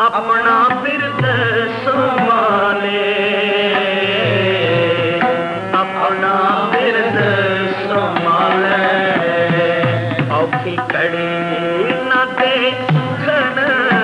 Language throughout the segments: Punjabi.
ਆਪਣਾ ਬਿਰਦ ਸੰਭਾਲੇ। ਆਪਣਾ ਬਿਰਦ ਸੰਭਾਲੇ। ਔਖੀ ਕੜੀ ਨਾ ਦੇਖਣ ਦੇ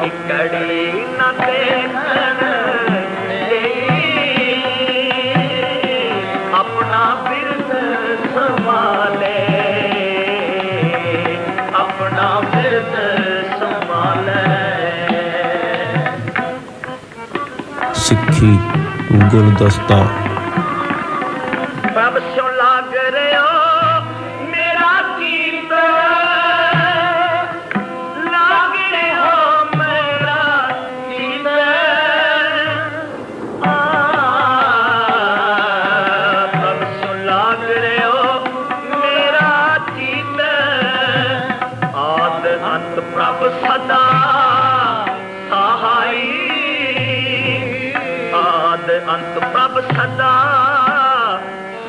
ਔਖੀ ਕੜੀ ਨਾ ਦੇਖਣ ਆਪਣਾ ਬਿਰਦ ਸੰਭਾਲੇ। ਆਪਣਾ ਬਿਰਦ ਸੰਭਾਲੇ। ਸਿੱਖੀ ਗੁਲਦਸਤਾ। ਪ੍ਰਭ ਸਿਓ ਲਾਗ ਰਿਓ। ਅੰਤ ਪ੍ਰਭ ਸਦਾ ਸਹਾਈ। ਆਦ ਅੰਤ ਪ੍ਰਭ ਸਦਾ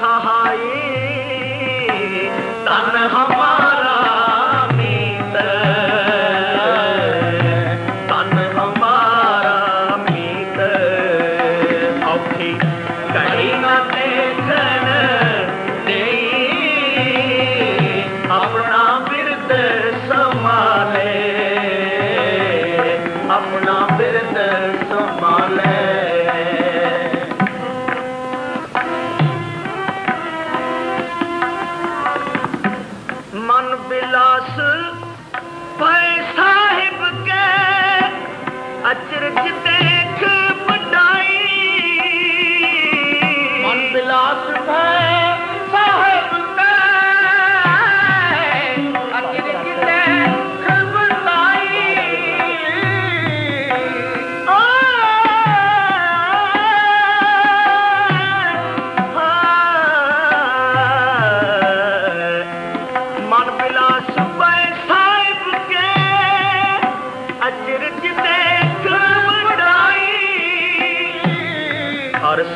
ਸਹਾਈ। ਤਨ ਹਮਾਰਾ ਆਪਣਾ ਬਿਰਦ ਸੰਭਾਲੇ। ਆਪਣਾ ਬਿਰਦ ਸੰਭਾਲੇ। ਮਨ ਬਿਲਾਸ ਪੈ ਸਾਹਿਬ ਕੇ ਅਚਰਜ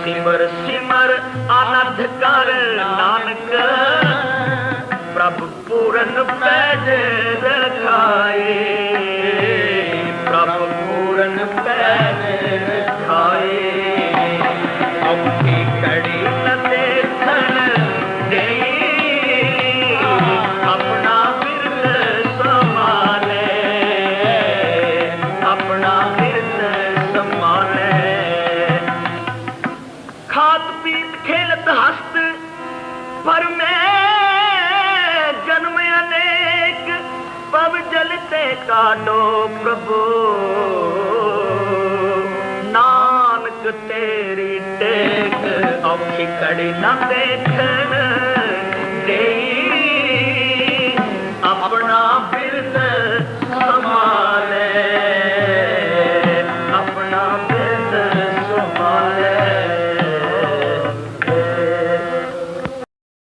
ਸਿਮਰ ਸਿਮਰ ਆਨੰਦ ਕਰ ਨਾਨਕ। ਪ੍ਰਭ ਪੂਰਨ ਪੈਜ ਰਖਾਏ ਪ੍ਰਭ ਪੂਰਨ ਪੈਜ ਰਖਾਏ ਔਖੀ ਕੜੀ ਪੀਤ ਹਸਤ ਪਰ ਮੈਂ ਜਨਮ ਅਨੇਕ, ਪਵ ਜਲ ਤੇ ਕਾਡੋ ਪ੍ਰਭੂ। ਨਾਨਕ ਤੇਰੀ ਟੇਕ, ਔਖੀ ਕੜੀ ਨਾ ਦੇਖਣ।